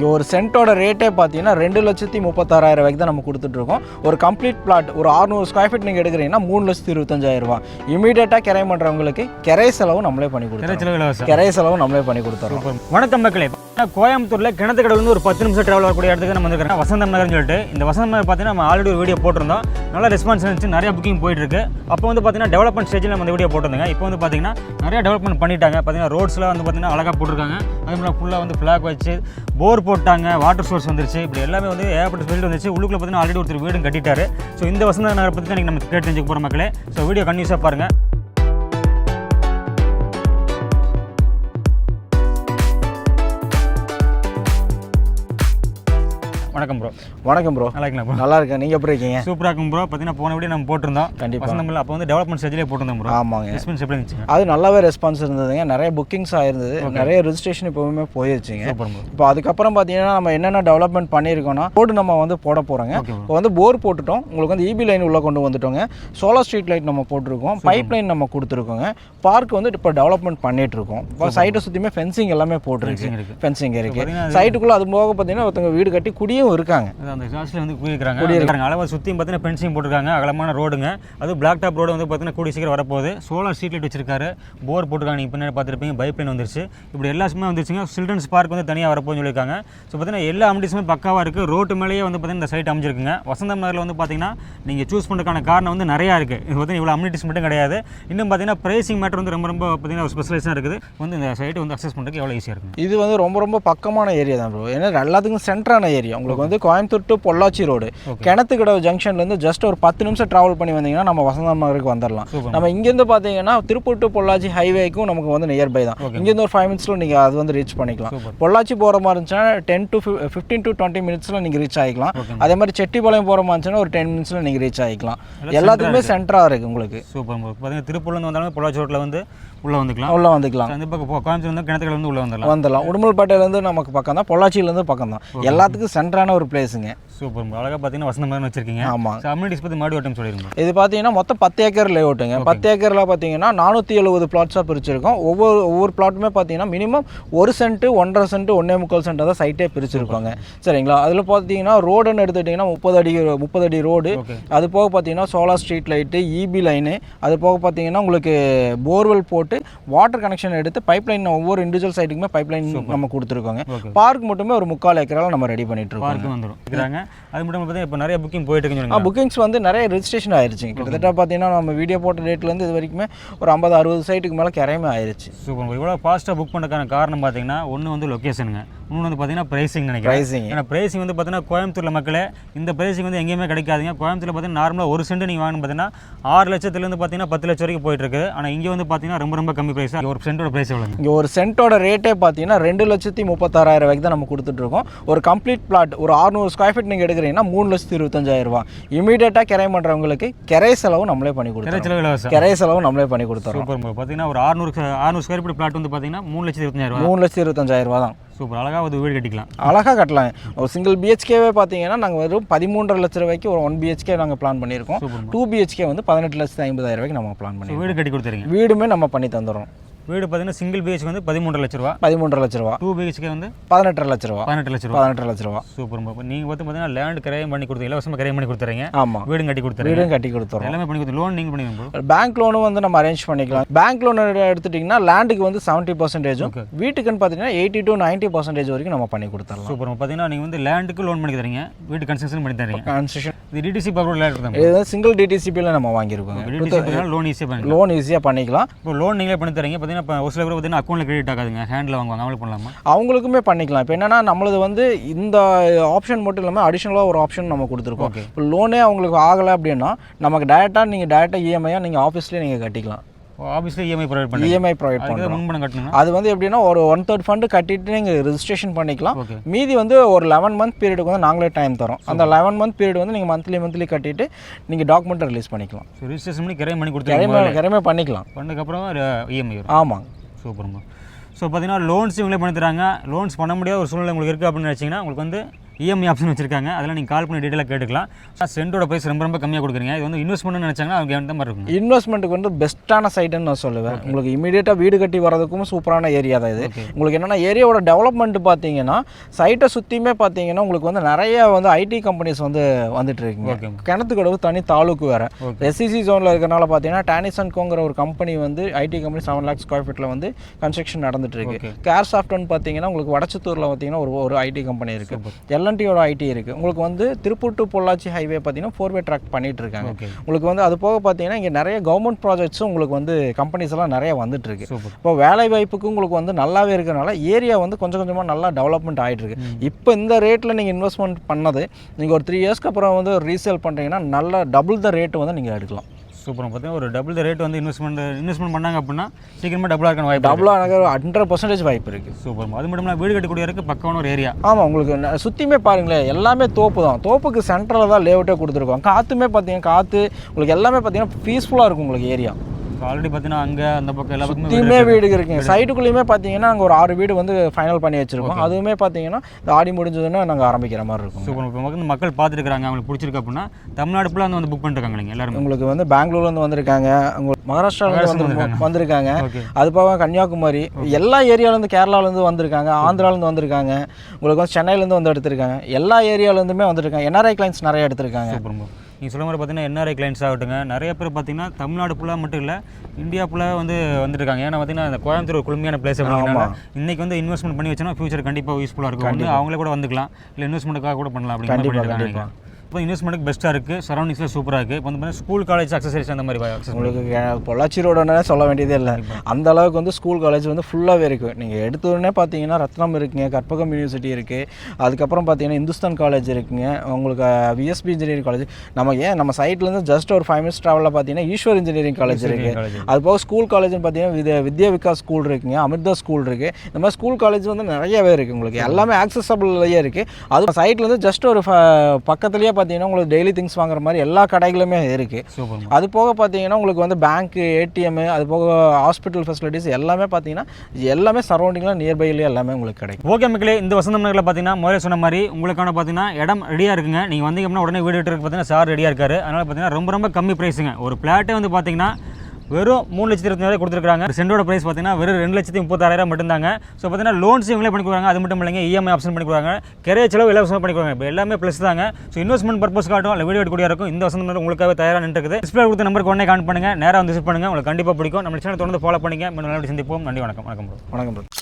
இங்கே ஒரு சென்ட்டோட ரேட்டே பார்த்தீங்கன்னா ரெண்டு லட்சத்தி முப்பத்தாறாயிரம் ரூபாய்க்கு தான் நம்ம கொடுத்துட்ருக்கோம். ஒரு கம்ப்ளீட் பிளாட் ஒரு 600 ஸ்கொயர் ஃபீட் நீங்கள் எடுக்கிறீங்கன்னா மூணு லட்சத்தி இருபத்தஞ்சாயிரம் ரூபா இமீடியட்டாக கிரை பண்ணுறவங்களுக்கு கிரை செலவு நம்மளே பண்ணி கொடுத்துருவோம் கிரை செலவு நம்மளே பண்ணி கொடுத்துறோம். வணக்கம் மக்களே. கோயம்புத்தூரில் கிணத்து கடவுள் ஒரு பத்து நிமிஷம் ட்ராவல் வரக்கூடிய இடத்துக்கு நம்ம வந்துருக்கோம் வசந்தம் நகர்னு சொல்லிட்டு இந்த வசந்தம் நகர் பார்த்தீங்கன்னா நம்ம ஆல்ரெடி ஒரு வீடியோ போட்டிருந்தோம். நல்லா ரெஸ்பான்ஸ் இருந்துச்சு நிறைய புக்கிங் போயிட்டுருக்கு. அப்போ வந்து பார்த்தீங்கன்னா டெவலப்மெண்ட் ஸ்டேஜில் நம்ம இந்த வீடியோ போட்டிருந்தாங்க. இப்போ வந்து பார்த்தீங்கன்னா நிறைய டெவலப்மெண்ட் பண்ணிட்டாங்க. பார்த்தீங்கன்னா ரோட்ஸ்லாம் வந்து பார்த்தீங்கன்னா அழகாக போட்டிருக்காங்க. அதே மாதிரி ஃபுல்லாக வந்து ஃப்ளாக் வச்சு போர் போட்டாங்க வாட்டர் சோர்ஸ் வந்துருச்சு. இப்படி எல்லாமே வந்து ஏகப்பட்ட ஃபீல்டு வந்துச்சு. உள்ளுக்குள்ள பார்த்தீங்கன்னா ஆல்ரெடி ஒருத்தர் வீடும் கட்டிட்டாரு. ஸோ இந்த வசந்த நகரை பற்றி தான் நம்ம கேட்டு தெரிஞ்சுக்க போகிற மக்களே. ஸோ வீடியோ கன்யூஸாக பாருங்கள் வணக்கம் ப்ரோ வணக்கம் ப்ரோ நல்லா இருக்கலாம் ப்ரோ நல்லா இருக்கேன். நீங்கள் எப்படி இருக்கீங்க? சூப்பராக இருக்கும் ப்ரோ பார்த்தீங்கன்னா போன வீடியோ நம்ம போட்டிருந்தோம். கண்டிப்பா. வசந்தமில்ல அப்போ வந்து டெவலப்மெண்ட் ஸ்டேஜ்லேயே போட்டிருந்தோம் ப்ரோ ஆமாங்க. ரெஸ்பான்ஸ் எப்படி இருந்துச்சு அது நல்லாவே ரெஸ்பான்ஸ் இருந்ததுங்க. நிறைய புக்கிங்ஸ் ஆயிருந்தது. நிறைய ரெஜிஸ்ட்ரேஷன் இப்போவுமே போயிருச்சுங்க. இப்போ அதுக்கப்புறம் பார்த்தீங்கன்னா நம்ம என்னென்ன டெவலப்மெண்ட் பண்ணியிருக்கோம்னா போர்டு நம்ம வந்து போட போகிறோங்க இப்போ வந்து போர் போட்டுட்டோம். உங்களுக்கு வந்து இபி லைன் உள்ளே கொண்டு வந்துட்டோங்க. சோலார் ஸ்ட்ரீட் லைட் நம்ம போட்டிருக்கோம். பைப் லைன் நம்ம கொடுத்துருக்கோங்க. பார்க் வந்து இப்போ டெவலப்மெண்ட் பண்ணிட்டு இருக்கோம் இப்போ சைட்டை சுற்றியுமே ஃபென்சிங் எல்லாமே போட்டிருக்கு. ஃபென்சிங் இருக்கு. பார்த்தீங்கன்னா சைட்டுக்குள்ளே அது போக பார்த்தீங்கன்னா ஒருத்தவங்க வீடு கட்டி குடியும் இருக்காங்க. அந்த கிளாஸில் வந்து குடியிருக்காங்க பாருங்க அளவை சுற்றியும் பார்த்தீங்கன்னா பென்சிங் போட்டிருக்காங்க. அகலமான ரோடுங்க. அது பிளாக் டாப் ரோடு வந்து பார்த்தீங்கன்னா கூடி சீக்கிரம் வரப்போகுது. சோலார் ஸ்ட்ரீட் லைட் வச்சிருக்காரு. போர் போட்டிருக்காங்க. நீங்கள் பின்னாடி பார்த்துருப்பீங்க. பைப் லைன் வந்துருச்சு. இப்படி எல்லாமே வந்துருச்சுங்க. சில்ட்ரன்ஸ் பார்க் வந்து தனியாக வரப்போகுதுன்னு சொல்லியிருக்காங்க. ஸோ பார்த்தீங்கன்னா எல்லா அமிட்டிஸுமே பக்காவாக இருக்குது ரோட்டு மேலேயே வந்து பார்த்தீங்கன்னா இந்த சைட் அமைஞ்சிருக்குங்க. வசந்தம் நகரில் வந்து பார்த்தீங்கன்னா நீங்கள் சூஸ் பண்ணுறதுக்கான காரணம் வந்து நிறையா இருக்குது இது பார்த்தீங்கன்னா இவ்வளோ அமினிட்டிஸ் மட்டும் கிடையாது. இன்னும் பார்த்தீங்கன்னா ப்ரைசிங் மேட்டர் வந்து ரொம்ப ரொம்ப பார்த்தீங்கன்னா ஸ்பெஷலைஸாக இருக்குது. வந்து இந்த சைட்டு வந்து அக்சஸ் பண்ணுறதுக்கு எவ்வளோ ஈஸியாக இருக்கும் இது வந்து ரொம்ப ரொம்ப பக்கமான ஏரியா தான் ப்ரோ ஏன்னா எல்லாத்துக்கும் சென்டரான ஏரியா உங்களுக்கு வந்து கோயம்புத்தூர் டு பொள்ளாச்சி ரோடு. கிணத்துக்கடவு ஜங்ஷன்லேருந்து ஜஸ்ட் ஒரு பத்து நிமிஷம் ட்ராவல் பண்ணி வந்தீங்கன்னா நம்ம வசந்தம் நகருக்கு வந்துடலாம் நம்ம இங்கேருந்து பார்த்தீங்கன்னா திருப்பூர் டு பொள்ளாச்சி ஹைவேக்கும் நமக்கு வந்து நியர்பை தான். Okay. இங்கேருந்து ஒரு ஃபைவ் மினிட்ஸில் நீங்கள் அது வந்து ரீச் பண்ணிக்கலாம். பொள்ளாச்சி போகிற மாதிரி இருந்துச்சுன்னா ten to fifteen to twenty மினிட்ஸில் நீங்கள் ரீச் ஆகிக்கலாம். அதே மாதிரி செட்டிப்பாளையம் போகிற மாதிரி இருந்துச்சுன்னா ஒரு டென் மினிட்ஸில் நீங்கள் ரீச் ஆகிக்கலாம் எல்லாத்துக்குமே சென்டராக இருக்குது உங்களுக்கு. சூப்பர் பார்த்தீங்கன்னா திருப்பூர்லேருந்து வந்தாலும் பொள்ளாச்சி ரோட்டில் வந்து உள்ளே வந்துக்கலாம். உள்ளே வந்துக்கலாம். அந்த பக்கம் போ- கோயம்புத்தூர் வந்து கிணத்துக்கடை வந்து உள்ளே வந்துடலாம் வந்துடலாம் உடுமல்பேட்டையிலேருந்து நமக்கு பக்கம் தான் பொள்ளாச்சியிலேருந்து பக்கம் தான் எல்லாத்துக்கும் சூப்பரான ஒரு பிளேஸுங்க சூப்பர். அழகாக பார்த்தீங்கன்னா வசந்த மாதிரி வச்சிருக்கீங்க. ஆமாம் அம்யூனிட்டிஸ் பற்றி மாடி வட்டம் சொல்லிருங்க. இது பார்த்தீங்கன்னா மொத்தம் பத்து ஏக்கர் லேஅவுட்டுங்க பத்து ஏக்கரில் பார்த்தீங்கன்னா நானூற்றி எழுபது பிளாட்ஸாக பிரிச்சிருக்கோம். ஒவ்வொரு ஒவ்வொரு பிளாட்டுமே பார்த்தீங்கன்னா மினிமம் ஒரு சென்ட் ஒன்றரை சென்ட் ஒன்றே முக்கால் சென்ட் தான் சைட்டே பிரிச்சிருக்கோங்க. சரிங்களா? அதில் பார்த்தீங்கன்னா ரோடுன்னு எடுத்துக்கிட்டிங்கன்னா முப்பது அடி முப்பது அடி ரோடு அது போக பார்த்தீங்கன்னா solar street light EB line அது போக பார்த்தீங்கன்னா உங்களுக்கு போர்வெல் போட்டு வாட்டர் கனெக்ஷன் எடுத்து பைப் லைன் ஒவ்வொரு இண்டிவிஜுவல் சைட்டுக்குமே பைப் லைன் நம்ம கொடுத்துருக்கோங்க. பார்க் மட்டுமே ஒரு முக்கால் ஏக்கரால் நம்ம ரெடி பண்ணிட்டு இருக்கோம் வந்துடும் அது மட்டும் பார்த்தீங்கன்னா இப்போ நிறைய புக்கிங் போயிட்டு இருக்குன்னு புக்கிங்ஸ் வந்து நிறைய ரெஜிஸ்ட்ரேஷன் ஆயிருச்சு. கிட்டத்தட்ட பார்த்தீங்கன்னா நம்ம வீடியோ போட்ட டேட்லேருந்து இது வரைக்குமே ஒரு ஐம்பது அறுபது சைட்டுக்கு மேலே கிரையமே ஆயிருச்சு. சூப்பர் இவ்வளோ ஃபாஸ்ட்டாக புக் பண்ணுறதுக்கான காரணம் பார்த்தீங்கன்னா ஒன்று வந்து லொக்கேஷனுங்க இன்னொன்று வந்து பார்த்தீங்கன்னா ப்ரைசிங் நினைக்கிறேன். ப்ரைஸிங் ஏன்னா ப்ரைசிங் வந்து பார்த்தீங்கன்னா கோயம்புத்தூரில் மக்களே இந்த ப்ரைசிங் வந்து எங்கேயுமே கிடைக்காதுங்க. கோயம்புத்தூரில் பார்த்தீங்கன்னா நார்மலாக ஒரு சென்ட் நீங்கள் வாங்கணும் பார்த்தீங்கன்னா ஆறு லட்சத்துலேருந்து பார்த்தீங்கன்னா பத்து லட்சம் வரைக்கும் போயிட்டு இருக்குது ஆனால் இங்கே வந்து பார்த்தீங்கன்னா ரொம்ப ரொம்ப கம்மி ப்ரைஸ் ஒரு சென்ட்டோட ப்ரைஸ் எவ்வளோங்க இங்கே ஒரு சென்ட்டோட ரேட்டே பார்த்தீங்கன்னா ரெண்டு லட்சத்தி முப்பத்தாறாயிரம் ரூபாய்க்கு தான் நம்ம கொடுத்துட்ருக்கோம் ஒரு கம்ப்ளீட் பிளாட் ஒரு 600 ஸ்கொயர் ஃபீட் நீங்கள் எடுக்கிறீங்கன்னா மூணு லட்சத்தி இருபத்தஞ்சாயிரம் ரூபா இமீடியட்டாக கிரை பண்ணுறவங்களுக்கு கிரை செலவு நம்மளே பண்ணி கொடுத்துருவோம் கிரை செலவு நம்மளே பண்ணி கொடுத்துறோம். பார்த்தீங்கன்னா ஒரு அறுநூறு அறுநூறு ஸ்கொயர் ஃபீட் பிளாட் வந்து பார்த்தீங்கன்னா மூணு லட்சத்தி இருபத்தஞ்சாயிரம் ரூபா மூணு லட்சத்தி இருபத்தஞ்சாயிரம் ரூபா தான். சூப்பர். அழகாக ஒரு வீடு கட்டிக்கலாம். அழகாக கட்டலாம். ஒரு சிங்கிள் பிஹெச்கேவே பார்த்தீங்கன்னா நாங்கள் வெறும் பதிமூன்றரை லட்ச ரூபாய்க்கு ஒரு ஒன் பிஹெச்கே நாங்கள் பிளான் பண்ணியிருக்கோம். டூ பிஹெச்கே வந்து பதினெட்டு லட்சத்தி ஐம்பதாயிரம் ரூபாய்க்கு நம்ம பிளான் பண்ணியிருக்கோம். வீடு கட்டி கொடுத்துறீங்க வீடுமே நம்ம பண்ணி தந்துடுறோம். வீடு பார்த்தீங்கன்னா சிங்கிள் பிஹெச் வந்து பதிமூன்று லட்ச ரூபா. பதிமூன்றரை லட்ச ரூபா. டூ பிஹெச்கே வந்து பதினெட்டரை லட்ச ரூபா. பதினெட்டு லட்ச ரூபா. பதினெட்டு லட்ச ரூபா. சூப்பர் நீங்கள் பார்த்து பார்த்தீங்கன்னா லேண்ட் கிரையம் பண்ணி கொடுத்து இலவசமாக கிரையம் பண்ணி கொடுத்துறீங்க. ஆமாம் வீடும் கட்டி கொடுத்துறீங்க. வீடும் கட்டி கொடுத்துறோம். எல்லாமே பண்ணி கொடுத்து லோன் நீங்கள் பண்ணிடுங்க bro. பேங்க் லோனும் வந்து நம்ம அரேஞ்ச் பண்ணிக்கலாம். பேங்க் லோன் எடுத்துட்டிங்கன்னா லேண்டுக்கு வந்து செவன்ட்டி பர்சன்டேஜும். வீட்டுக்குன்னு பார்த்தீங்கன்னா எயிட்டி டு நைன்ட்டி பர்சன்டேஜ் வரைக்கும் நம்ம பண்ணி கொடுத்துடலாம். சூப்பர் பார்த்தீங்கன்னா நீங்கள் வந்து லேண்டுக்கு லோன் பண்ணி தரீங்க வீட்டு கன்ஸ்ட்ரக்ஷன் பண்ணி தரீங்க கன்ஸ்ட்ரக்ஷன் இது டிடிசி பவர் லேண்ட் தான் இது வந்து சிங்கிள் டிடிசிபியில் நம்ம வாங்கியிருக்கோங்க. டிடிசி லோன் ஈஸியாக பண்ணி லோன் ஈஸியாக பண்ணிக்கலாம். இப்போ லோன் நீங்களே பண்ணி தரீங்க பார்த்தீங்கன்னா இப்போ ஒரு சில பேர் பார்த்தீங்கன்னா அக்கௌண்ட்டில் கிரெடிட் ஆகாதுங்க. ஹேண்டில் வாங்குவாங்க. அவங்களுக்கு பண்ணலாமா? அவங்களுக்குமே பண்ணிக்கலாம். இப்போ என்னன்னா நம்மளது வந்து இந்த ஆப்ஷன் மட்டும் இல்லாமல் அடிஷ்னலாக ஒரு ஆப்ஷன் நம்ம கொடுத்துருக்கோம். இப்போ லோனே அவங்களுக்கு ஆகலை அப்படின்னா நமக்கு டேரெக்டாக நீங்கள் டேரெக்டாக இஎம்ஐயாக நீங்கள் ஆஃபீஸ்லேயே நீங்கள் கட்டிக்கலாம். ஆஃபீஸில் இஎம்ஐ ப்ரொவைட் பண்ணுங்க. இஎம்ஐ ப்ரொவைட் பண்ணுறோம். முன்பணம் கட்டணும்னா? அது வந்து எப்படின்னா ஒரு ஒன் தேர்ட் ஃபண்டு கட்டிட்டு நீங்கள் ரெஜிஸ்ட்ரேஷன் பண்ணிக்கலாம். மீதி வந்து ஒரு லெவன் மந்த் பீரியடுக்கு வந்து நாங்களே டைம் தரோம். அந்த லெவன் மந்த் பீரியட் வந்து நீங்கள் மந்த்லி மந்த்லி கட்டிட்டு நீங்கள் டாக்குமெண்ட்டை ரிலீஸ் பண்ணிக்கலாம். ஸோ ரிஜிஸ்ட்ரேஷன் பண்ணி கிரையம் பண்ணி கொடுத்துருங்க கிரைமே கிரைமே பண்ணிக்கலாம். பண்ணதுக்கப்புறம் இஎம்ஐ வரும். ஆமாங்க. சூப்பர்மா ஸோ பார்த்தீங்கன்னா லோன்ஸ் இவங்களே பண்ணி தராங்க. லோன்ஸ் பண்ண முடியாத ஒரு சூழ்நிலை உங்களுக்கு இருக்குது அப்படின்னு நினச்சிங்கன்னா உங்களுக்கு வந்து இஎம்ஐ ஆப்ஷன் வச்சிருக்காங்க. அதெல்லாம் நீங்கள் கால் பண்ணி டீட்டெயிலாக கேட்டுக்கலாம். சென்டோட ப்ரைஸ் ரொம்ப ரொம்ப கம்மியாக கொடுக்குறீங்க. இது வந்து இன்வெஸ்ட்மெண்ட் நினச்சாங்கன்னா அவங்க எந்த மாதிரி இருக்கும். இன்வெஸ்ட்மெண்ட்டுக்கு வந்து பெஸ்ட்டான சைட்டுன்னு நான் சொல்லுவேன். உங்களுக்கு இமீடியட்டாக வீடு கட்டி வரதுக்கும் சூப்பரான ஏரியா தான் இது. உங்களுக்கு என்னென்னா ஏரியாவோட டெவலப்மெண்ட் பார்த்தீங்கன்னா சைட்டை சுற்றியுமே பார்த்தீங்கன்னா உங்களுக்கு வந்து நிறைய வந்து ஐடி கம்பெனிஸ் வந்து வந்துட்டு இருக்குங்க. ஓகே கிணத்துக்கடவு தனி தாலுக்கு வேறு. எஸ்சிசி ஜோனில் இருக்கனால பார்த்தீங்கன்னா டானிசன்கோங்கிற ஒரு கம்பெனி வந்து IT company seven lakh square ஃபீட்டில் வந்து கன்ஸ்ட்ரக்ஷன் நடந்துட்டு இருக்கு. கேர் சாஃப்ட்னு பார்த்தீங்கன்னா உங்களுக்கு வடச்சத்தூரில் பார்த்தீங்கன்னா ஒரு ஒரு ஐடி கம்பெனி இருக்குது சூப்பர் எல்என்டியோட ஐடி இருக்குது உங்களுக்கு வந்து திருப்பூர் டு பொள்ளாச்சி ஹைவே பார்த்தீங்கன்னா ஃபோர் வே ட்ராக் பண்ணிட்டு இருக்காங்க. உங்களுக்கு வந்து அது போக பார்த்தீங்கன்னா இங்கே நிறைய கவர்மெண்ட் ப்ராஜெக்ட்ஸும் உங்களுக்கு வந்து கம்பெனிஸ் எல்லாம் நிறைய வந்துட்டு இருக்கு. இப்போ வேலை வாய்ப்புக்கு உங்களுக்கு வந்து நல்லாவே இருக்கறனால ஏரியா வந்து கொஞ்சம் கொஞ்சமாக நல்லா டெவலப்மெண்ட் ஆகிட்டு இருக்கு. இப்போ இந்த ரேட்டில் நீங்கள் இன்வெஸ்ட்மெண்ட் பண்ணது நீங்கள் ஒரு த்ரீ இயர்ஸ்க்கு அப்புறம் வந்து ரீசேல் பண்ணுறீங்கன்னா நல்ல டபுள் த ரேட்டு வந்து நீங்கள் எடுக்கலாம். சூப்பர் பார்த்தீங்கன்னா ஒரு டபுள் த ரேட் வந்து இன்வெஸ்ட்மெண்ட் இன்வெஸ்ட்மெண்ட் பண்ணாங்க அப்படின்னா சீக்கிரமாக டபுளாக இருக்க. வாய்ப்பு. டபுளாக ஹண்ட்ரட் பர்சன்டேஜ் வாய்ப்பு இருக்குது சூப்பர் அது மட்டும் இல்லாமல் வீடு கட்டக்கூடிய இருக்கு பக்கமான ஒரு ஏரியா ஆமாம் உங்களுக்கு சுத்தியுமே பாருங்களேன் எல்லாமே தோப்பு தான். தோப்புக்கு சென்டரில் தான் லேஅவுட்டே கொடுத்துருக்கோம். காற்றுமே பார்த்தீங்கன்னா காற்று உங்களுக்கு எல்லாமே பார்த்தீங்கன்னா பீஸ்ஃபுல்லாக இருக்கும் உங்களுக்கு ஏரியா ஆல்ரெடி பார்த்தீங்கன்னா அங்கே அந்த பக்கம் எல்லா பக்கமே வீடு இருக்குங்க. சைட்டுக்குள்ளேயுமே பார்த்தீங்கன்னா நாங்கள் ஒரு ஆறு வீடு வந்து ஃபைனல் பண்ணி வச்சிருக்கோம். அதுவுமே பார்த்தீங்கன்னா இந்த ஆடி முடிஞ்சதுன்னா நாங்கள் ஆரம்பிக்கிற மாதிரி இருக்கும் சூப்பர் இப்போ மக்கள் பார்த்துருக்காங்க அவங்களுக்கு பிடிச்சிருக்கு அப்படின்னா தமிழ்நாடு ஃபுல்லாக வந்து புக் பண்ணிருக்காங்க நீங்கள் எல்லாருமே. உங்களுக்கு வந்து பெங்களூர்லேருந்து வந்திருக்காங்க. உங்களுக்கு மகாராஷ்டிராலேருந்து வந்து வந்திருக்காங்க. அது போக கன்னியாகுமரி எல்லா ஏரியாலேருந்து கேரளாலேருந்து வந்திருக்காங்க. ஆந்திராலேருந்து வந்திருக்காங்க. உங்களுக்கு வந்து சென்னையிலேருந்து வந்து எடுத்திருக்காங்க. எல்லா ஏரியாலேருந்துமே வந்துருக்காங்க என்ஆர்ஐ கிளைண்ட்ஸ் நிறைய எடுத்திருக்காங்க. நீங்கள் சொல்ல மாதிரி பார்த்தீங்கன்னா என்ஆர்ஐ கிளைண்ட்ஸ் ஆகட்டுங்க நிறைய பேர் பார்த்தீங்கன்னா தமிழ்நாடு ஃபுல்லாக மட்டும் இல்லை இந்தியா ஃபுல்லாக வந்து வந்துருக்காங்க ஏன்னா பார்த்தீங்கன்னா இந்த கோயம்புத்தூர் ஒரு குளுமையான பிளேஸ் இன்னைக்கு வந்து இன்வெஸ்ட்மெண்ட் பண்ணி வச்சோன்னா ஃபியூச்சர் கண்டிப்பாக யூஸ்ஃபுல்லாக இருக்கும். ஒன்று அவங்களே கூட வந்துக்கலாம். இல்லை இன்வெஸ்ட்மெண்ட்டுக்காக கூட பண்ணலாம் பண்ணிருக்காங்க இப்போ இன்வெஸ்ட்மெண்ட்டுக்கு பெஸ்ட்டாக இருக்குது சரௌண்டிங்ஸில் சூப்பராக இருக்குது இப்போ வந்து பார்த்தீங்கன்னா ஸ்கூல் காலேஜ் அக்சசரிஸ் அந்த மாதிரி உங்களுக்கு பொள்ளாச்சி ரோடுன்னு சொல்ல வேண்டியதே இல்லை. அந்த அளவுக்கு வந்து ஸ்கூல் காலேஜ் வந்து ஃபுல்லாகவே இருக்குது நீங்கள் எடுத்த உடனே பார்த்தீங்கன்னா ரத்னம் இருக்குங்க கற்பகம் யூனிவர்சிட்டி இருக்குது அதுக்கப்புறம் பார்த்தீங்கன்னா இந்துஸ்தான் காலேஜ் இருக்குங்க. உங்களுக்கு விஎஸ்பி இன்ஜினியரிங் காலேஜ் நம்ம ஏன் நம்ம சைட்லேருந்து ஜஸ்ட் ஒரு ஃபைவ் மினிட்ஸ் ட்ராவலில் பார்த்தீங்கன்னா ஈஸ்வர் இன்ஜினியரிங் காலேஜ் இருக்குது அது போக ஸ்கூல் காலேஜ்னு பார்த்தீங்கன்னா வித்யா விகாஸ் ஸ்கூல் இருக்குங்க. அமிர்தா ஸ்கூல் இருக்குது இந்த மாதிரி ஸ்கூல் காலேஜ் வந்து நிறையவே இருக்குது உங்களுக்கு எல்லாமே ஆக்சசபிள்லேயே இருக்குது அது சைட்லேருந்து ஜஸ்ட் ஒரு பக்கத்துலேயே பார்த்தீங்கன்னா உங்களுக்கு டெய்லி திங்ஸ் வாங்குற மாதிரி எல்லா கடைகளுமே இருக்குது அது போக பார்த்தீங்கன்னா உங்களுக்கு வந்து பேங்க்கு ஏடிஎம் அது போக ஹாஸ்பிட்டல் ஃபெசிலிட்டிஸ் எல்லாமே பார்த்தீங்கன்னா எல்லாமே சரௌண்டிங்கில் நியர்பைலேயே எல்லாமே உங்களுக்கு கிடைக்கும். ஓகே மக்களே இந்த வசந்தம் நகரில் பார்த்தீங்கன்னா முதல்ல சொன்ன மாதிரி உங்களுக்கான பார்த்தீங்கன்னா இடம் ரெடியாக இருக்குங்க. நீங்கள் வந்தீங்க அப்படின்னா உடனே வீடு விட்டுருக்கு பார்த்தீங்கன்னா சார் ரெடியாக இருக்காரு. அதனால் பார்த்தீங்கன்னா ரொம்ப ரொம்ப கம்மி ப்ரைஸுங்க ஒரு பிளாட்டே வந்து பார்த்தீங்கன்னா வெறும் மூணு லட்சத்தி இருபத்தி கொடுத்துருக்காங்க சென்டோட ப்ரைஸ் பார்த்தீங்கன்னா வெறும் ரெண்டு லட்சத்தி முப்பத்தாயிரம் மட்டும்தாங்க. ஸோ பார்த்தீங்கன்னா லோன்ஸ் இவங்களே பண்ணி கொடுக்குறாங்க. அது மட்டும் இல்லைங்க இஎம்ஐ ஆப்ஷன் பண்ணி கொடுக்குறாங்க. கிரைய செலவு இலவசமாக பண்ணி கொடுக்குறாங்க. இப்போ எல்லாமே ப்ளஸ் தாங்க. ஸோ இன்வெஸ்ட்மெண்ட் பர்பஸ் காட்டும். இல்லை வீடியோ எடுக்கக்கூடிய இருக்கும். இந்த வசந்தம் உங்களுக்காக தயாராக நின்றுக்குது டிஸ்பிளே கொடுத்த நம்பருக்கு உடனே கான் பண்ணுங்க. நேராக வந்து விசிட் பண்ணுங்க. உங்களுக்கு கண்டிப்பாக பிடிக்கும். நம்ம சேனல் தொடர்ந்து ஃபாலோ பண்ணிங்க. மீண்டும் நல்லபடி சந்திப்போம். நன்றி வணக்கம். வணக்கம் வணக்கம்.